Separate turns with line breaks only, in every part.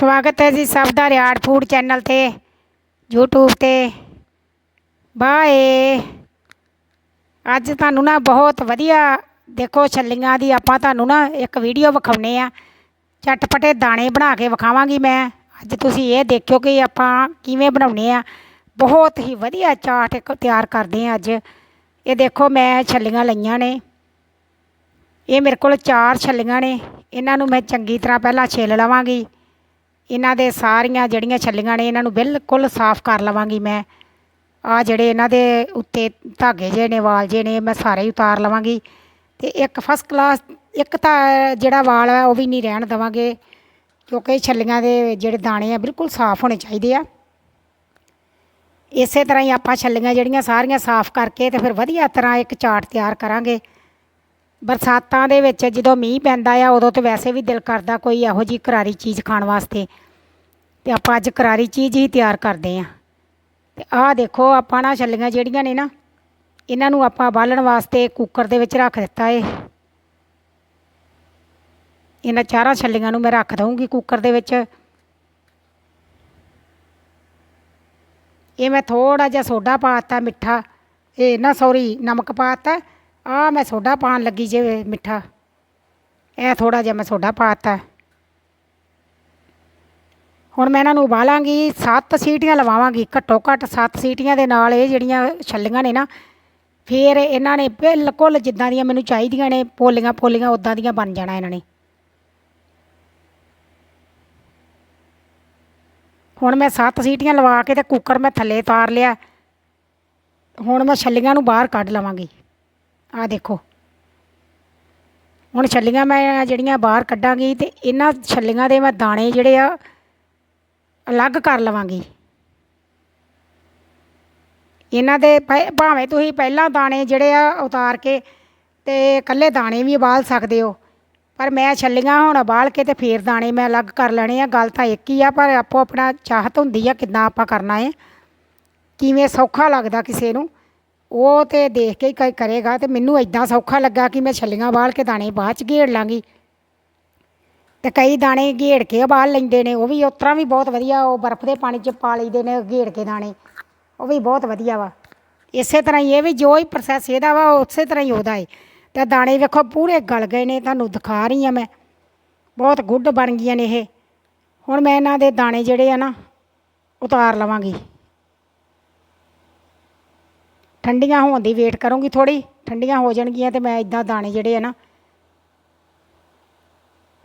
ਸਵਾਗਤ ਹੈ ਜੀ ਸਭ ਦਾ ਰਿਆੜ ਫੂਡ ਚੈਨਲ ਤੇ, YouTube ਤੇ। ਬਾਏ। ਅੱਜ ਤੁਹਾਨੂੰ ਨਾ ਬਹੁਤ ਵਧੀਆ, ਦੇਖੋ ਛੱਲੀਆਂ ਦੀ ਆਪਾਂ ਤੁਹਾਨੂੰ ਨਾ ਇੱਕ ਵੀਡੀਓ ਵਿਖਾਉਨੇ ਆ। ਚਟਪਟੇ ਦਾਣੇ ਬਣਾ ਕੇ ਵਿਖਾਵਾਂਗੀ ਮੈਂ। ਅੱਜ ਤੁਸੀਂ ਇਹ ਦੇਖਿਓ ਕਿ ਆਪਾਂ ਕਿਵੇਂ ਬਣਾਉਣੇ ਆ। ਬਹੁਤ ਹੀ ਵਧੀਆ ਚਾਟ ਇੱਕ ਤਿਆਰ ਕਰਦੇ ਆ ਅੱਜ। ਇਹ ਦੇਖੋ ਮੈਂ ਛੱਲੀਆਂ ਲਈਆਂ ਨੇ। ਇਹ ਮੇਰੇ ਕੋਲ ਚਾਰ ਛੱਲੀਆਂ ਨੇ। ਇਹਨਾਂ ਨੂੰ ਮੈਂ ਚੰਗੀ ਤਰ੍ਹਾਂ ਪਹਿਲਾਂ ਛਿੱਲ ਲਵਾਂਗੀ। ਇਹਨਾਂ ਦੇ ਸਾਰੀਆਂ ਜਿਹੜੀਆਂ ਛੱਲੀਆਂ ਨੇ, ਇਹਨਾਂ ਨੂੰ ਬਿਲਕੁਲ ਸਾਫ਼ ਕਰ ਲਵਾਂਗੀ ਮੈਂ। ਆ ਜਿਹੜੇ ਇਹਨਾਂ ਦੇ ਉੱਤੇ ਧਾਗੇ ਜਿਹੇ ਨੇ, ਵਾਲ ਜਿਹੇ ਨੇ, ਮੈਂ ਸਾਰੇ ਹੀ ਉਤਾਰ ਲਵਾਂਗੀ। ਤੇ ਇੱਕ ਫਸਟ ਕਲਾਸ ਇੱਕ ਤਾਂ ਜਿਹੜਾ ਵਾਲ ਹੈ ਉਹ ਵੀ ਨਹੀਂ ਰਹਿਣ ਦੇਵਾਂਗੇ, ਕਿਉਂਕਿ ਛੱਲੀਆਂ ਦੇ ਜਿਹੜੇ ਦਾਣੇ ਆ, ਬਿਲਕੁਲ ਸਾਫ਼ ਹੋਣੇ ਚਾਹੀਦੇ ਆ। ਇਸੇ ਤਰ੍ਹਾਂ ਹੀ ਆਪਾਂ ਛੱਲੀਆਂ ਜਿਹੜੀਆਂ ਸਾਰੀਆਂ ਸਾਫ਼ ਕਰਕੇ ਤੇ ਫਿਰ ਵਧੀਆ ਤਰ੍ਹਾਂ ਇੱਕ ਚਾਟ ਤਿਆਰ ਕਰਾਂਗੇ। ਬਰਸਾਤਾਂ ਦੇ ਵਿੱਚ ਜਦੋਂ ਮੀਂਹ ਪੈਂਦਾ ਆ, ਉਦੋਂ ਤੇ ਵੈਸੇ ਵੀ ਦਿਲ ਕਰਦਾ ਕੋਈ ਇਹੋ ਜਿਹੀ ਕਰਾਰੀ ਚੀਜ਼ ਖਾਣ ਵਾਸਤੇ। ਤੇ ਆਪਾਂ ਅੱਜ ਕਰਾਰੀ ਚੀਜ਼ ਹੀ ਤਿਆਰ ਕਰਦੇ ਆਂ। ਤੇ ਆਹ ਦੇਖੋ, ਆਪਾਂ ਨਾ ਛੱਲੀਆਂ ਜਿਹੜੀਆਂ ਨੇ ਨਾ, ਇਹਨਾਂ ਨੂੰ ਆਪਾਂ ਬਾਲਣ ਵਾਸਤੇ ਕੁੱਕਰ ਦੇ ਵਿੱਚ ਰੱਖ ਦਿੱਤਾ ਏ। ਇਹਨਾਂ ਚਾਰਾਂ ਛੱਲੀਆਂ ਨੂੰ ਮੈਂ ਰੱਖ ਦਊਂਗੀ ਕੁੱਕਰ ਦੇ ਵਿੱਚ। ਇਹ ਮੈਂ ਥੋੜਾ ਜਿਹਾ ਸੋਡਾ ਪਾਤਾ ਮਿੱਠਾ। ਇਹ ਨਾ ਸੌਰੀ ਨਮਕ ਪਾਤਾ ਆ ਮੈਂ ਸੋਡਾ ਪਾਣ ਲੱਗੀ ਜੇ ਮਿੱਠਾ। ਇਹ ਥੋੜਾ ਜਿਹਾ ਮੈਂ ਸੋਡਾ ਪਾਤਾ। ਹੁਣ ਮੈਂ ਇਹਨਾਂ ਨੂੰ ਉਬਾਲਾਂਗੀ 7 ਸੀਟੀਆਂ ਲਵਾਵਾਂਗੀ, ਘੱਟੋ ਘੱਟ 7 ਸੀਟੀਆਂ ਦੇ ਨਾਲ ਇਹ ਜਿਹੜੀਆਂ ਛੱਲੀਆਂ ਨੇ ਨਾ, ਫਿਰ ਇਹਨਾਂ ਨੇ ਬਿਲਕੁਲ ਜਿੱਦਾਂ ਦੀਆਂ ਮੈਨੂੰ ਚਾਹੀਦੀਆਂ ਨੇ, ਪੋਲੀਆਂ ਪੋਲੀਆਂ ਉਦਾਂ ਦੀਆਂ ਬਣ ਜਾਣਾ ਇਹਨਾਂ ਨੇ। ਹੁਣ ਮੈਂ 7 ਸੀਟੀਆਂ ਲਵਾ ਕੇ ਤੇ ਕੁੱਕਰ ਮੈਂ ਥੱਲੇ ਤਾਰ ਲਿਆ। ਹੁਣ ਮੈਂ ਛੱਲੀਆਂ ਨੂੰ ਬਾਹਰ ਕੱਢ ਲਵਾਂਗੀ। ਆ ਦੇਖੋ। ਹੁਣ ਛੱਲੀਆਂ ਮੈਂ ਜਿਹੜੀਆਂ ਬਾਹਰ ਕੱਢਾਂਗੀ ਤੇ ਇਹਨਾਂ ਛੱਲੀਆਂ ਦੇ ਮੈਂ ਦਾਣੇ ਜਿਹੜੇ ਆ, ਅਲੱਗ ਕਰ ਲਵਾਂਗੀ। ਇਹਨਾਂ ਦੇ ਪ- ਭਾਵੇਂ ਤੁਸੀਂ ਪਹਿਲਾਂ ਦਾਣੇ ਜਿਹੜੇ ਆ ਉਤਾਰ ਕੇ ਤੇ ਇਕੱਲੇ ਦਾਣੇ ਵੀ ਉਬਾਲ ਸਕਦੇ ਹੋ, ਪਰ ਮੈਂ ਛੱਲੀਆਂ ਹੁਣ ਉਬਾਲ ਕੇ ਤੇ ਫੇਰ ਦਾਣੇ ਮੈਂ ਅਲੱਗ ਕਰ ਲੈਣੇ ਆ। ਗੱਲ ਤਾਂ ਇੱਕ ਹੀ ਆ, ਪਰ ਆਪੋ ਆਪਣਾ ਚਾਹਤ ਹੁੰਦੀ ਆ ਕਿੱਦਾਂ ਆਪਾਂ ਕਰਨਾ ਹੈ ਕਿਵੇਂ ਸੌਖਾ ਲੱਗਦਾ ਕਿਸੇ ਨੂੰ। ਉਹ ਤੇ ਦੇਖ ਕੇ ਹੀ ਕ- ਕਰੇਗਾ ਤੇ ਮੈਨੂੰ ਇਦਾਂ ਸੌਖਾ ਲੱਗਾ ਕਿ ਮੈਂ ਛੱਲੀਆਂ ਬਾਲ ਕੇ ਦਾਣੇ ਬਾਅਦ ਚ ਘੇੜ ਲਾਂਗੀ। ਤੇ ਕਈ ਦਾਣੇ ਘੇੜ ਕੇ ਉਬਾਲ ਲੈਂਦੇ ਨੇ, ਉਹ ਵੀ ਉਸ ਤਰ੍ਹਾਂ ਵੀ ਬਹੁਤ ਵਧੀਆ, ਉਹ ਬਰਫ਼ ਦੇ ਪਾਣੀ 'ਚ ਪਾ ਲਈਦੇ ਨੇ ਘੇੜ ਕੇ ਦਾਣੇ, ਉਹ ਵੀ ਬਹੁਤ ਵਧੀਆ ਵਾ। ਇਸੇ ਤਰ੍ਹਾਂ ਹੀ ਇਹ ਵੀ ਜੋ ਹੀ ਪ੍ਰੋਸੈਸ ਇਹਦਾ ਵਾ ਉਸੇ ਤਰ੍ਹਾਂ ਹੀ ਉਹਦਾ ਏ। ਤੇ ਦਾਣੇ ਵੇਖੋ ਪੂਰੇ ਗਲ ਗਏ ਨੇ, ਤੁਹਾਨੂੰ ਦਿਖਾ ਰਹੀ ਆ ਮੈਂ। ਬਹੁਤ ਗੁੱਡ ਬਣ ਗਈਆਂ ਨੇ ਇਹ। ਹੁਣ ਮੈਂ ਇਹਨਾਂ ਦੇ ਦਾਣੇ ਜਿਹੜੇ ਆ ਨਾ ਉਤਾਰ ਲਵਾਂਗੀ। ਠੰਡੀਆਂ ਹੋਣ ਦੀ ਵੇਟ ਕਰੂੰਗੀ ਥੋੜੀ ਠੰਡੀਆਂ ਹੋ ਜਾਣਗੀਆਂ ਤੇ ਮੈਂ ਇਦਾਂ ਦਾਣੇ ਜਿਹੜੇ ਆ ਨਾ,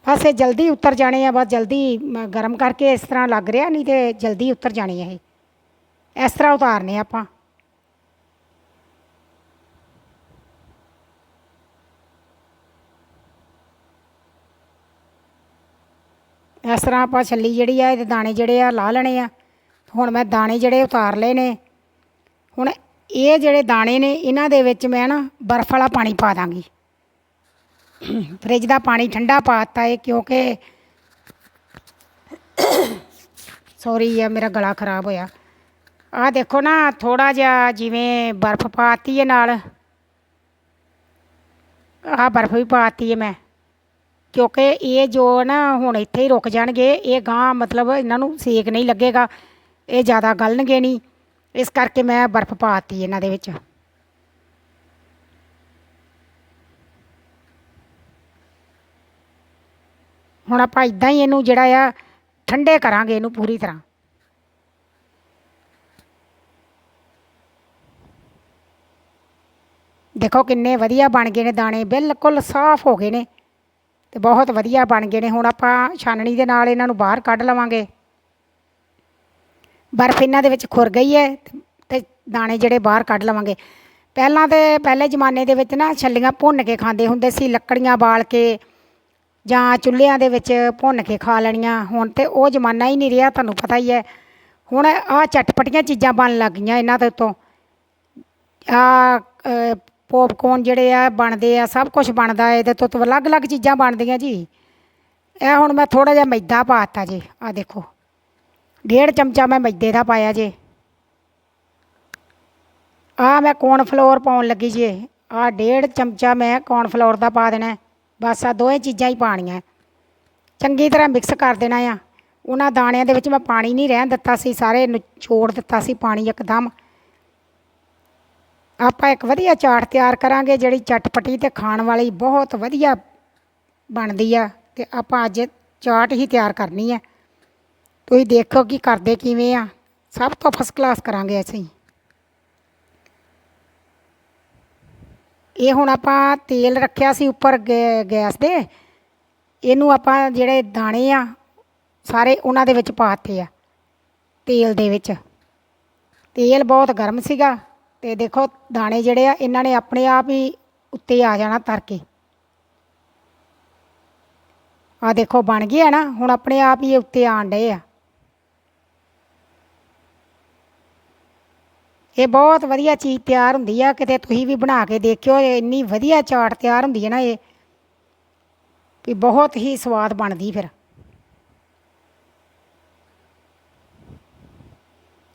ਬਸ ਇਹ ਜਲਦੀ ਉਤਰ ਜਾਣੇ ਆ, ਬਸ ਜਲਦੀ ਗਰਮ ਕਰਕੇ ਇਸ ਤਰ੍ਹਾਂ ਲੱਗ ਰਿਹਾ ਨਹੀਂ ਤੇ ਜਲਦੀ ਉਤਰ ਜਾਣੇ ਆ ਇਹ। ਇਸ ਤਰ੍ਹਾਂ ਉਤਾਰਨੇ ਆਪਾਂ। ਇਸ ਤਰ੍ਹਾਂ ਆਪਾਂ ਛੱਲੀ ਜਿਹੜੀ ਆ, ਇਹਦੇ ਦਾਣੇ ਜਿਹੜੇ ਆ ਲਾ ਲੈਣੇ ਆ। ਹੁਣ ਮੈਂ ਦਾਣੇ ਜਿਹੜੇ ਉਤਾਰ ਲਏ ਨੇ, ਹੁਣ ਇਹ ਜਿਹੜੇ ਦਾਣੇ ਨੇ, ਇਹਨਾਂ ਦੇ ਵਿੱਚ ਮੈਂ ਨਾ ਬਰਫ਼ ਵਾਲਾ ਪਾਣੀ ਪਾ ਦਾਂਗੀ। ਫ੍ਰਿਜ ਦਾ ਪਾਣੀ ਠੰਡਾ ਪਾਤਾ ਹੈ ਕਿਉਂਕਿ ਸੌਰੀ ਆ, ਮੇਰਾ ਗਲਾ ਖਰਾਬ ਹੋਇਆ। ਆਹ ਦੇਖੋ ਨਾ ਥੋੜਾ ਜਿਹਾ ਜਿਵੇਂ ਬਰਫ਼ ਪਾਤੀ ਹੈ ਨਾਲ। ਆਹ ਬਰਫ਼ ਵੀ ਪਾਤੀ ਹੈ ਮੈਂ। ਕਿਉਂਕਿ ਇਹ ਜੋ ਨਾ ਹੁਣ ਇੱਥੇ ਹੀ ਰੁਕ ਜਾਣਗੇ, ਇਹ ਗਾਂ ਮਤਲਬ ਇਹਨਾਂ ਨੂੰ ਸੇਕ ਨਹੀਂ ਲੱਗੇਗਾ। ਇਹ ਜ਼ਿਆਦਾ ਗਲਣਗੇ ਨਹੀਂ। ਇਸ ਕਰਕੇ ਮੈਂ ਬਰਫ਼ ਪਾਤੀ ਇਹਨਾਂ ਦੇ ਵਿੱਚ। ਹੁਣ ਆਪਾਂ ਇਦਾਂ ਹੀ ਇਹਨੂੰ ਜਿਹੜਾ ਆ, ਠੰਡੇ ਕਰਾਂਗੇ ਇਹਨੂੰ ਪੂਰੀ ਤਰ੍ਹਾਂ। ਦੇਖੋ ਕਿੰਨੇ ਵਧੀਆ ਬਣ ਗਏ ਨੇ ਦਾਣੇ, ਬਿਲਕੁਲ ਸਾਫ਼ ਹੋ ਗਏ ਨੇ ਤੇ ਬਹੁਤ ਵਧੀਆ ਬਣ ਗਏ ਨੇ। ਹੁਣ ਆਪਾਂ ਛਾਨਣੀ ਦੇ ਨਾਲ ਇਹਨਾਂ ਨੂੰ ਬਾਹਰ ਕੱਢ ਲਵਾਂਗੇ। ਬਰਫ਼ ਇਹਨਾਂ ਦੇ ਵਿੱਚ ਖੁਰ ਗਈ ਹੈ ਤੇ- ਦਾਣੇ ਜਿਹੜੇ ਬਾਹਰ ਕੱਢ ਲਵਾਂਗੇ। ਪਹਿਲਾਂ ਤੇ ਪਹਿਲੇ ਜ਼ਮਾਨੇ ਦੇ ਵਿੱਚ ਨਾ ਛੱਲੀਆਂ ਭੁੰਨ ਕੇ ਖਾਂਦੇ ਹੁੰਦੇ ਸੀ, ਲੱਕੜੀਆਂ ਬਾਲ ਕੇ ਜਾਂ ਚੁੱਲ੍ਹਿਆਂ ਦੇ ਵਿੱਚ ਭੁੰਨ ਕੇ ਖਾ ਲੈਣੀਆਂ। ਹੁਣ ਤੇ ਉਹ ਜ਼ਮਾਨਾ ਹੀ ਨਹੀਂ ਰਿਹਾ, ਤੁਹਾਨੂੰ ਪਤਾ ਹੀ ਹੈ। ਹੁਣ ਆਹ ਚਟਪਟੀਆਂ ਚੀਜ਼ਾਂ ਬਣ ਲੱਗ ਗਈਆਂ ਇਹਨਾਂ ਦੇ ਉੱਤੋਂ। ਆ ਪੋਪਕੌਰਨ ਜਿਹੜੇ ਆ ਬਣਦੇ ਆ, ਸਭ ਕੁਝ ਬਣਦਾ, ਇਹਦੇ ਤੋਂ ਅਲੱਗ-ਅਲੱਗ ਚੀਜ਼ਾਂ ਬਣਦੀਆਂ ਜੀ। ਇਹ ਹੁਣ ਮੈਂ ਥੋੜਾ ਜਿਹਾ ਮੈਦਾ ਪਾਤਾ ਜੀ ਆ ਦੇਖੋ। ਡੇਢ ਚਮਚਾ ਮੈਂ ਮੈਦੇ ਦਾ ਪਾਇਆ ਜੇ। ਆ ਮੈਂ ਕੌਰਨ ਫਲੋਰ ਪਾਉਣ ਲੱਗੀ ਜੇ। ਆ ਡੇਢ ਚਮਚਾ ਮੈਂ ਕੌਰਨ ਫਲੋਰ ਦਾ ਪਾ ਦੇਣਾ ਬਸ ਆ ਦੋਵੇਂ ਚੀਜ਼ਾਂ ਹੀ ਪਾਣੀਆਂ ਚੰਗੀ ਤਰ੍ਹਾਂ ਮਿਕਸ ਕਰ ਦੇਣਾ ਆ। ਉਹਨਾਂ ਦਾਣਿਆਂ ਦੇ ਵਿੱਚ ਮੈਂ ਪਾਣੀ ਨਹੀਂ ਰਹਿਣ ਦਿੱਤਾ ਸੀ। ਸਾਰੇ ਛੋੜ ਦਿੱਤਾ ਸੀ ਪਾਣੀ ਇੱਕਦਮ। ਆਪਾਂ ਇੱਕ ਵਧੀਆ ਚਾਟ ਤਿਆਰ ਕਰਾਂਗੇ ਜਿਹੜੀ ਚਟਪਟੀ ਤੇ ਖਾਣ ਵਾਲੀ ਬਹੁਤ ਵਧੀਆ ਬਣਦੀ ਆ। ਤੇ ਆਪਾਂ ਅੱਜ ਚਾਟ ਹੀ ਤਿਆਰ ਕਰਨੀ ਹੈ ਤੁਸੀਂ ਦੇਖੋ ਕਿ ਕਰਦੇ ਕਿਵੇਂ ਆ। ਸਭ ਤੋਂ ਫਸਟ ਕਲਾਸ ਕਰਾਂਗੇ ਅਸੀਂ। ਇਹ ਹੁਣ ਆਪਾਂ ਤੇਲ ਰੱਖਿਆ ਸੀ ਉੱਪਰ ਗੈ- ਗੈਸ ਦੇ। ਇਹਨੂੰ ਆਪਾਂ ਜਿਹੜੇ ਦਾਣੇ ਆ, ਸਾਰੇ ਉਹਨਾਂ ਦੇ ਵਿੱਚ ਪਾਤੇ ਆ, ਤੇਲ ਦੇ ਵਿੱਚ। ਤੇਲ ਬਹੁਤ ਗਰਮ ਸੀਗਾ ਤੇ ਦੇਖੋ ਦਾਣੇ ਜਿਹੜੇ ਆ, ਇਹਨਾਂ ਨੇ ਆਪਣੇ ਆਪ ਹੀ ਉੱਤੇ ਆ ਜਾਣਾ ਤਰ ਕੇ ਆ ਦੇਖੋ ਬਣ ਗਏ ਆ ਨਾ, ਹੁਣ ਆਪਣੇ ਆਪ ਹੀ ਇਹ ਉੱਤੇ ਆਣ ਡਏ ਆ। ਇਹ ਬਹੁਤ ਵਧੀਆ ਚੀਜ਼ ਤਿਆਰ ਹੁੰਦੀ ਆ, ਕਿਤੇ ਤੁਸੀਂ ਵੀ ਬਣਾ ਕੇ ਦੇਖਿਓ ਇੰਨੀ ਵਧੀਆ ਚਾਟ ਤਿਆਰ ਹੁੰਦੀ ਹੈ ਨਾ ਇਹ, ਵੀ ਬਹੁਤ ਹੀ ਸਵਾਦ ਬਣਦੀ ਫਿਰ।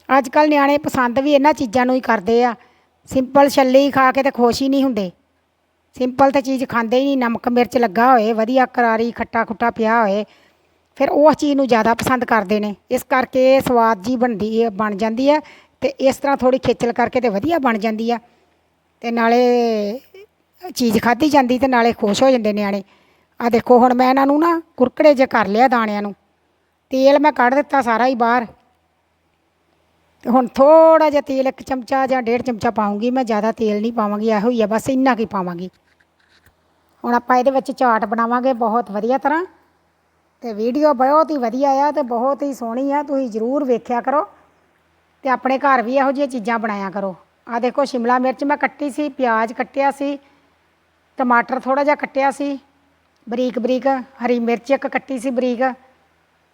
ਅੱਜ ਕੱਲ ਨਿਆਣੇ ਪਸੰਦ ਵੀ ਇਹਨਾਂ ਚੀਜ਼ਾਂ ਨੂੰ ਹੀ ਕਰਦੇ ਆ। ਸਿੰਪਲ ਛੱਲੇ ਹੀ ਖਾ ਕੇ ਤੇ ਖੁਸ਼ ਹੀ ਨਹੀਂ ਹੁੰਦੇ। ਸਿੰਪਲ ਤੇ ਚੀਜ਼ ਖਾਂਦੇ ਹੀ ਨਹੀਂ, ਨਮਕ ਮਿਰਚ ਲੱਗਾ ਹੋਏ, ਵਧੀਆ ਕਰਾਰੀ ਖੱਟਾ ਖੁੱਟਾ ਪਿਆ ਹੋਏ। ਫਿਰ ਉਸ ਚੀਜ਼ ਨੂੰ ਜ਼ਿਆਦਾ ਪਸੰਦ ਕਰਦੇ ਨੇ। ਇਸ ਕਰਕੇ ਇਹ ਸਵਾਦ ਜੀ ਬਣਦੀ ਬਣ ਜਾਂਦੀ ਹੈ ਤੇ ਇਸ ਤਰ੍ਹਾਂ ਥੋੜੀ ਖੇਚਲ ਕਰਕੇ ਤੇ ਵਧੀਆ ਬਣ ਜਾਂਦੀ ਆ। ਤੇ ਨਾਲੇ ਚੀਜ਼ ਖਾਧੀ ਜਾਂਦੀ ਤੇ ਨਾਲੇ ਖੁਸ਼ ਹੋ ਜਾਂਦੇ ਨਿਆਣੇ। ਆ ਦੇਖੋ, ਹੁਣ ਮੈਂ ਇਹਨਾਂ ਨੂੰ ਨਾ ਕੁਰਕੜੇ ਜੇ ਕਰ ਲਿਆ ਦਾਣਿਆਂ ਨੂੰ। ਤੇਲ ਮੈਂ ਕੱਢ ਦਿੱਤਾ ਸਾਰਾ ਹੀ ਬਾਹਰ। ਤੇ ਹੁਣ ਥੋੜਾ ਜਿਹਾ ਤੇਲ ਇੱਕ ਚਮਚਾ ਜਾਂ ਡੇਢ ਚਮਚਾ ਪਾਉਂਗੀ ਮੈਂ, ਜ਼ਿਆਦਾ ਤੇਲ ਨਹੀਂ ਪਾਵਾਂਗੀ, ਇਹੋ ਹੀ ਆ, ਬਸ ਇੰਨਾ ਕੀ ਪਾਵਾਂਗੀ। ਹੁਣ ਆਪਾਂ ਇਹਦੇ ਵਿੱਚ ਚਾਟ ਬਣਾਵਾਂਗੇ ਬਹੁਤ ਵਧੀਆ ਤਰ੍ਹਾਂ। ਤੇ ਵੀਡੀਓ ਬਹੁਤ ਹੀ ਵਧੀਆ ਆ ਤੇ ਬਹੁਤ ਹੀ ਸੋਹਣੀ ਆ, ਤੁਸੀਂ ਜ਼ਰੂਰ ਵੇਖਿਆ ਕਰੋ। ਤੇ ਆਪਣੇ ਘਰ ਵੀ ਇਹੋ ਜਿਹੀਆਂ ਚੀਜ਼ਾਂ ਬਣਾਇਆ ਕਰੋ। ਆ ਦੇਖੋ ਸ਼ਿਮਲਾ ਮਿਰਚ ਮੈਂ ਕੱਟੀ ਸੀ, ਪਿਆਜ਼ ਕੱਟਿਆ ਸੀ, ਟਮਾਟਰ ਥੋੜਾ ਜਿਹਾ ਕੱਟਿਆ ਸੀ, ਬਰੀਕ ਬਰੀਕ ਹਰੀ ਮਿਰਚ ਇੱਕ ਕੱਟੀ ਸੀ ਬਰੀਕ।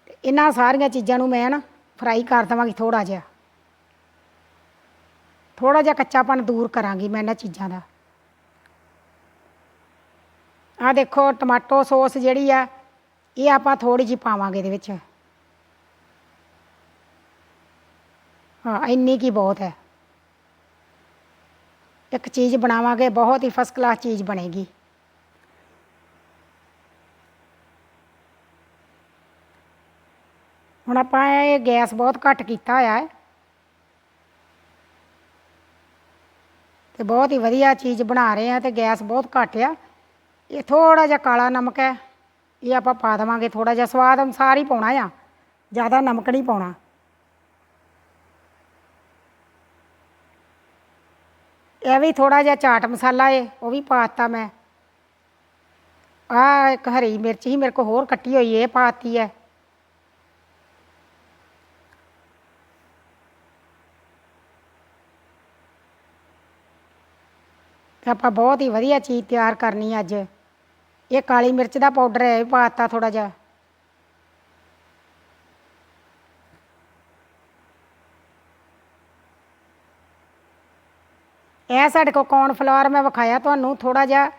ਤੇ ਇਹਨਾਂ ਸਾਰੀਆਂ ਚੀਜ਼ਾਂ ਨੂੰ ਮੈਂ ਨਾ ਫਰਾਈ ਕਰ ਦੇਵਾਂਗੀ ਥੋੜਾ ਜਿਹਾ। ਥੋੜਾ ਜਿਹਾ ਕੱਚਾਪਨ ਦੂਰ ਕਰਾਂਗੀ ਮੈਂ ਇਹਨਾਂ ਚੀਜ਼ਾਂ ਦਾ। ਆ ਦੇਖੋ ਟਮਾਟੋ ਸੌਸ ਜਿਹੜੀ ਆ, ਇਹ ਆਪਾਂ ਥੋੜੀ ਜਿਹੀ ਪਾਵਾਂਗੇ ਇਹਦੇ ਵਿੱਚ। ਹਾਂ, ਇੰਨੀ ਕੀ ਬਹੁਤ ਹੈ। ਇੱਕ ਚੀਜ਼ ਬਣਾਵਾਂਗੇ, ਬਹੁਤ ਹੀ ਫਸਟ ਕਲਾਸ ਚੀਜ਼ ਬਣੇਗੀ। ਹੁਣ ਆਪਾਂ ਇਹ ਗੈਸ ਬਹੁਤ ਘੱਟ ਕੀਤਾ ਹੋਇਆ ਹੈ। ਤੇ ਬਹੁਤ ਹੀ ਵਧੀਆ ਚੀਜ਼ ਬਣਾ ਰਹੇ ਆ ਤੇ ਗੈਸ ਬਹੁਤ ਘੱਟ ਆ। ਇਹ ਥੋੜਾ ਜਿਹਾ ਕਾਲਾ ਨਮਕ ਹੈ, ਇਹ ਆਪਾਂ ਪਾ ਦੇਵਾਂਗੇ ਥੋੜਾ ਜਿਹਾ ਸਵਾਦ ਅਨੁਸਾਰ ਹੀ ਪਾਉਣਾ ਆ, ਜ਼ਿਆਦਾ ਨਮਕ ਨਹੀਂ ਪਾਉਣਾ। ਇਹ ਵੀ ਥੋੜਾ ਜਿਹਾ ਚਾਟ ਮਸਾਲਾ ਏ, ਉਹ ਵੀ ਪਾਤਾ ਮੈਂ। ਆ ਇੱਕ ਹਰੀ ਮਿਰਚ ਹੀ ਮੇਰੇ ਕੋ ਹੋਰ ਕੱਟੀ ਹੋਈ ਏ, ਇਹ ਪਾਤੀ ਹੈ ਆਪਾਂ ਬਹੁਤ ਹੀ ਵਧੀਆ ਚੀਜ਼ ਤਿਆਰ ਕਰਨੀ ਅੱਜ। ਇਹ ਕਾਲੀ ਮਿਰਚ ਦਾ ਪਾਊਡਰ ਹੈ, ਇਹ ਵੀ ਪਾਤਾ ਥੋੜਾ ਜਿਹਾ। ਇਹ ਸਾਡੇ ਕੋਲ ਕੌਰਨਫਲਾਵਰ ਮੈਂ ਵਿਖਾਇਆ ਤੁਹਾਨੂੰ ਥੋੜਾ ਜਿਹਾ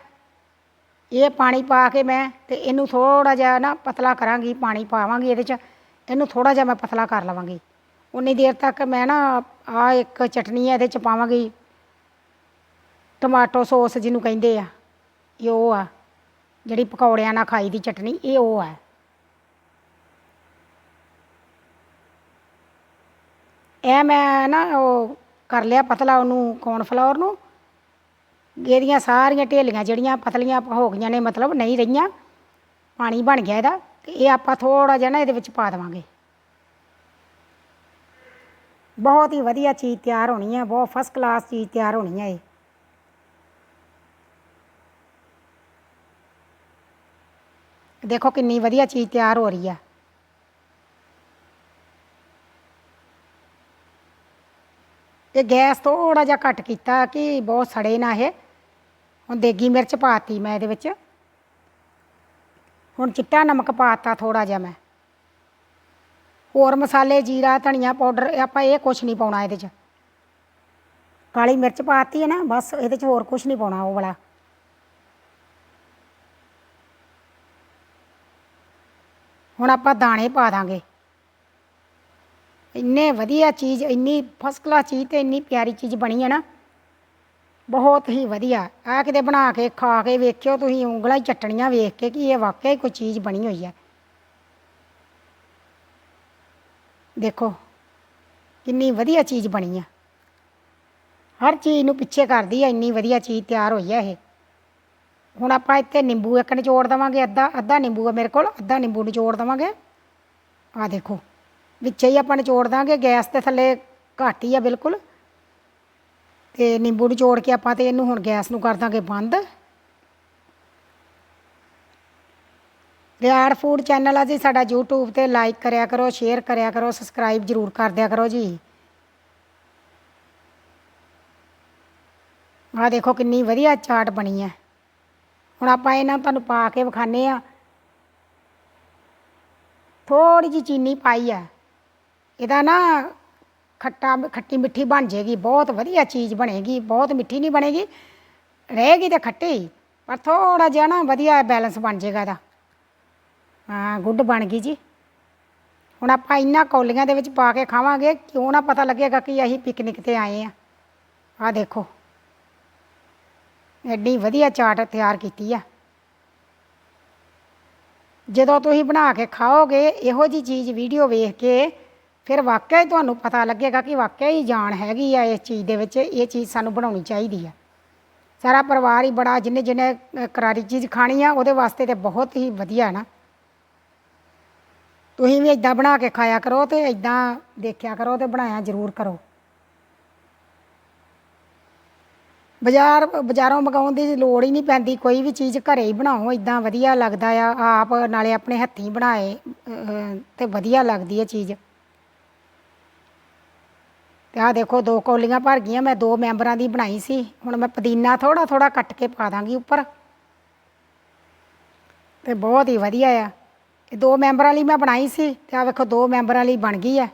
ਇਹ ਪਾਣੀ ਪਾ ਕੇ ਮੈਂ ਤੇ ਇਹਨੂੰ ਥੋੜਾ ਜਿਹਾ ਨਾ ਪਤਲਾ ਕਰਾਂਗੀ, ਪਾਣੀ ਪਾਵਾਂਗੀ ਇਹਦੇ ਚ, ਇਹਨੂੰ ਥੋੜਾ ਜਿਹਾ ਮੈਂ ਪਤਲਾ ਕਰ ਲਵਾਂਗੀ। ਉਨੀ ਦੇਰ ਤੱਕ ਮੈਂ ਨਾ ਆ ਇੱਕ ਚਟਨੀ ਹੈ ਇਹਦੇ ਚ ਪਾਵਾਂਗੀ, ਟਮਾਟੋ ਸੌਸ ਜਿਹਨੂੰ ਕਹਿੰਦੇ ਆ, ਇਹ ਉਹ ਆ, ਜਿਹੜੀ ਪਕੌੜਿਆਂ ਨਾਲ ਖਾਈ ਦੀ ਚਟਨੀ, ਇਹ ਉਹ ਹੈ ਇਹ ਮੈਂ ਨਾ ਉਹ ਕਰ ਲਿਆ ਪਤਲਾ ਉਹਨੂੰ ਕੌਰਨਫਲਾਵਰ ਨੂੰ। ਇਹਦੀਆਂ ਸਾਰੀਆਂ ਢੇਲੀਆਂ ਜਿਹੜੀਆਂ ਪਤਲੀਆਂ ਹੋ ਗਈਆਂ ਨੇ, ਮਤਲਬ ਨਹੀਂ ਰਹੀਆਂ, ਪਾਣੀ ਬਣ ਗਿਆ ਇਹਦਾ, ਤੇ ਇਹ ਆਪਾਂ ਥੋੜਾ ਜਿਹਾ ਨਾ ਇਹਦੇ ਵਿੱਚ ਪਾ ਦੇਵਾਂਗੇ। ਬਹੁਤ ਹੀ ਵਧੀਆ ਚੀਜ਼ ਤਿਆਰ ਹੋਣੀ ਹੈ ਬਹੁਤ ਫਸਟ ਕਲਾਸ ਚੀਜ਼ ਤਿਆਰ ਹੋਣੀ ਹੈ ਇਹ। ਦੇਖੋ ਕਿੰਨੀ ਵਧੀਆ ਚੀਜ਼ ਤਿਆਰ ਹੋ ਰਹੀ ਹੈ ਤੇ ਗੈਸ ਥੋੜਾ ਜਿਹਾ ਘੱਟ ਕੀਤਾ ਕਿ ਬਹੁਤ ਸੜੇ ਨਾ ਇਹ। ਹੁਣ ਦੇਗੀ ਮਿਰਚ ਪਾਤੀ ਮੈਂ ਇਹਦੇ ਵਿੱਚ। ਹੁਣ ਚਿੱਟਾ ਨਮਕ ਪਾਤਾ ਥੋੜਾ ਜਿਹਾ ਮੈਂ। ਹੋਰ ਮਸਾਲੇ, ਜੀਰਾ, ਧਨੀਆ ਪਾਊਡਰ ਆਪਾਂ ਇਹ ਕੁਝ ਨਹੀਂ ਪਾਉਣਾ ਇਹਦੇ 'ਚ। ਕਾਲੀ ਮਿਰਚ ਪਾਤੀ ਹੈ ਨਾ, ਬਸ ਇਹਦੇ 'ਚ ਹੋਰ ਕੁਝ ਨਹੀਂ ਪਾਉਣਾ ਉਹ ਵਾਲਾ। ਹੁਣ ਆਪਾਂ ਦਾਣੇ ਪਾ ਦਾਂਗੇ। ਇੰਨੇ ਵਧੀਆ ਚੀਜ਼, ਇੰਨੀ ਫਸਟ ਕਲਾਸ ਚੀਜ਼ ਤੇ ਇੰਨੀ ਪਿਆਰੀ ਚੀਜ਼ ਬਣੀ ਹੈ ਨਾ। ਬਹੁਤ ਹੀ ਵਧੀਆ। ਆ ਕਿਤੇ ਬਣਾ ਕੇ, ਖਾ ਕੇ ਵੇਖਿਓ ਤੁਸੀਂ, ਉਂਗਲਾਂ ਹੀ ਚੱਟਣੀਆਂ ਵੇਖ ਕੇ ਕਿ ਇਹ ਵਾਕਿਆ ਹੀ ਕੋਈ ਚੀਜ਼ ਬਣੀ ਹੋਈ ਹੈ ਦੇਖੋ, ਕਿੰਨੀ ਵਧੀਆ ਚੀਜ਼ ਬਣੀ ਆ। ਹਰ ਚੀਜ਼ ਨੂੰ ਪਿੱਛੇ ਕਰਦੀ ਆ, ਇੰਨੀ ਵਧੀਆ ਚੀਜ਼ ਤਿਆਰ ਹੋਈ ਆ ਇਹ। ਹੁਣ ਆਪਾਂ ਇੱਥੇ ਨਿੰਬੂ ਇੱਕ ਨਿਚੋੜ ਦੇਵਾਂਗੇ, ਅੱਧਾ ਅੱਧਾ ਨਿੰਬੂ ਆ ਮੇਰੇ ਕੋਲ, ਅੱਧਾ ਨਿੰਬੂ ਨਿਚੋੜ ਦੇਵਾਂਗੇ। ਆ ਦੇਖੋ। ਵਿੱਚੇ ਹੀ ਆਪਾਂ ਨਿਚੋੜ ਦਾਂਗੇ, ਗੈਸ 'ਤੇ ਥੱਲੇ ਘੱਟ ਹੀ ਆ ਬਿਲਕੁਲ। ਤੇ ਨਿੰਬੂ ਨਿਚੋੜ ਕੇ ਆਪਾਂ ਤੇ ਇਹਨੂੰ ਹੁਣ ਗੈਸ ਨੂੰ ਕਰ ਦਾਂਗੇ ਬੰਦ। ਰਿਆੜ ਫੂਡ ਚੈਨਲ ਆ ਜੀ, ਸਾਡਾ YouTube ਤੇ ਲਾਈਕ ਕਰਿਆ ਕਰੋ ਸ਼ੇਅਰ ਕਰਿਆ ਕਰੋ ਸਬਸਕ੍ਰਾਈਬ ਜਰੂਰ ਕਰ ਦਿਆ ਕਰੋ ਜੀ। ਆ ਦੇਖੋ ਕਿੰਨੀ ਵਧੀਆ ਚਾਟ ਬਣੀ ਹੈ। ਹੁਣ ਆਪਾਂ ਇਹਨਾਂ ਤੁਹਾਨੂੰ ਪਾ ਕੇ ਵਿਖਾਣੇ ਆ ਥੋੜੀ ਜੀ ਚੀਨੀ ਪਾਈ ਆ। ਇਹਦਾ ਨਾ ਖੱਟਾ, ਖੱਟੀ ਮਿੱਠੀ ਬਣ ਜੇਗੀ ਬਹੁਤ ਵਧੀਆ ਚੀਜ਼ ਬਣੇਗੀ, ਬਹੁਤ ਮਿੱਠੀ ਨਹੀਂ ਬਣੇਗੀ, ਰਹੇਗੀ ਤੇ ਖੱਟੀ, ਪਰ ਥੋੜਾ ਜਿਹਾ ਨਾ ਵਧੀਆ ਬੈਲੈਂਸ ਬਣ ਜੇਗਾ ਇਹਦਾ। ਹਾਂ ਗੁੱਡ ਬਣ ਗਈ ਜੀ। ਹੁਣ ਆਪਾਂ ਇੰਨਾ ਕੌਲੀਆਂ ਦੇ ਵਿੱਚ ਪਾ ਕੇ ਖਾਵਾਂਗੇ, ਕਿਉਂ ਨਾ ਪਤਾ ਲੱਗੇਗਾ ਕਿ ਅਸੀਂ ਪਿਕਨਿਕ ਤੇ ਆਏ ਆ ਆ ਦੇਖੋ। ਐਡੀ ਵਧੀਆ ਚਾਟ ਤਿਆਰ ਕੀਤੀ ਆ। ਜਦੋਂ ਤੁਸੀਂ ਬਣਾ ਕੇ ਖਾਓਗੇ, ਇਹੋ ਜੀ ਚੀਜ਼ ਵੀਡੀਓ ਵੇਖ ਕੇ ਫਿਰ ਵਾਕਿਆ ਹੀ ਤੁਹਾਨੂੰ ਪਤਾ ਲੱਗੇਗਾ ਕਿ ਵਾਕਿਆ ਹੀ ਜਾਣ ਹੈਗੀ ਆ ਇਸ ਚੀਜ਼ ਦੇ ਵਿੱਚ ਇਹ ਚੀਜ਼ ਸਾਨੂੰ ਬਣਾਉਣੀ ਚਾਹੀਦੀ ਆ। ਸਾਰਾ ਪਰਿਵਾਰ ਹੀ ਬੜਾ ਜਿੰਨੇ ਜਿੰਨੇ ਕਰਾਰੀ ਚੀਜ਼ ਖਾਣੀ ਆ ਉਹਦੇ ਵਾਸਤੇ ਤੇ ਬਹੁਤ ਹੀ ਵਧੀਆ ਨਾ। ਤੁਸੀਂ ਵੀ ਇਦਾਂ ਬਣਾ ਕੇ ਖਾਇਆ ਕਰੋ ਤੇ ਇਦਾਂ ਦੇਖਿਆ ਕਰੋ ਤੇ ਬਣਾਇਆ ਜ਼ਰੂਰ ਕਰੋ। ਬਾਜ਼ਾਰ ਬਾਜ਼ਾਰੋਂ ਮੰਗਾਉਣ ਦੀ ਲੋੜ ਹੀ ਨਹੀਂ ਪੈਂਦੀ ਕੋਈ ਵੀ ਚੀਜ਼ ਘਰੇ ਹੀ ਬਣਾਓ ਇਦਾਂ ਵਧੀਆ ਲੱਗਦਾ ਆ ਆਪ ਨਾਲੇ ਆਪਣੇ ਹੱਥੀਂ ਬਣਾਏ ਅਹ, ਤੇ ਵਧੀਆ ਲੱਗਦੀ ਹੈ ਚੀਜ਼। ਤੇ ਆਹ ਦੇਖੋ ਦੋ ਕੌਲੀਆਂ ਭਰ ਗਈਆਂ, ਮੈਂ ਦੋ ਮੈਂਬਰਾਂ ਦੀ ਬਣਾਈ ਸੀ। ਹੁਣ ਮੈਂ ਪੁਦੀਨਾ ਥੋੜਾ ਥੋੜਾ ਕੱਟ ਕੇ ਪਾ ਦਾਂਗੀ ਉੱਪਰ। ਤੇ ਬਹੁਤ ਹੀ ਵਧੀਆ ਆ। ਇਹ ਦੋ ਮੈਂਬਰਾਂ ਲਈ ਮੈਂ ਬਣਾਈ ਸੀ ਤੇ ਆਹ ਵੇਖੋ ਦੋ ਮੈਂਬਰਾਂ ਲਈ ਬਣ ਗਈ ਹੈ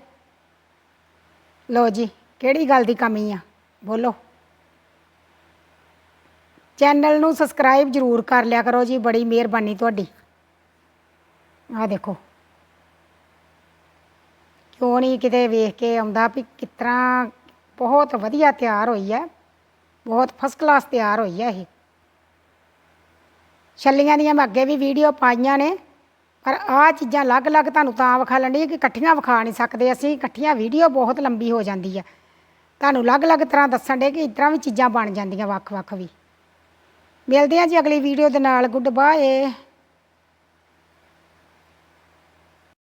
ਲਓ ਜੀ, ਕਿਹੜੀ ਗੱਲ ਦੀ ਕਮੀ ਆ? ਬੋਲੋ। ਚੈਨਲ ਨੂੰ ਸਬਸਕ੍ਰਾਈਬ ਜ਼ਰੂਰ ਕਰ ਲਿਆ ਕਰੋ ਜੀ, ਬੜੀ ਮਿਹਰਬਾਨੀ ਤੁਹਾਡੀ। ਆਹ ਦੇਖੋ। ਕਿਉਂ ਨਹੀਂ ਕਿਤੇ ਵੇਖ ਕੇ ਆਉਂਦਾ ਵੀ ਕਿਸ ਤਰ੍ਹਾਂ ਬਹੁਤ ਵਧੀਆ ਤਿਆਰ ਹੋਈ ਹੈ, ਬਹੁਤ ਫਸਟ ਕਲਾਸ ਤਿਆਰ ਹੋਈ ਹੈ ਇਹ। ਛੱਲੀਆਂ ਦੀਆਂ ਮੈਂ ਅੱਗੇ ਵੀ ਵੀਡੀਓ ਪਾਈਆਂ ਨੇ, ਪਰ ਆਹ ਚੀਜ਼ਾਂ ਅਲੱਗ-ਅਲੱਗ ਤੁਹਾਨੂੰ ਤਾਂ ਵਿਖਾ ਲੈਣੀ ਕਿ ਇਕੱਠੀਆਂ ਵਿਖਾ ਨਹੀਂ ਸਕਦੇ ਅਸੀਂ, ਇਕੱਠੀਆਂ ਵੀਡੀਓ ਬਹੁਤ ਲੰਬੀ ਹੋ ਜਾਂਦੀ ਹੈ। ਤੁਹਾਨੂੰ ਅਲੱਗ-ਅਲੱਗ ਤਰ੍ਹਾਂ ਦੱਸਣ ਦੇ ਕਿ ਇਸ ਵੀ ਚੀਜ਼ਾਂ ਬਣ ਜਾਂਦੀਆਂ ਵੱਖ-ਵੱਖ ਵੀ। ਮਿਲਦੇ ਹਾਂ ਜੀ ਅਗਲੀ ਵੀਡੀਓ ਦੇ ਨਾਲ ਗੁੱਡ ਬਾਏ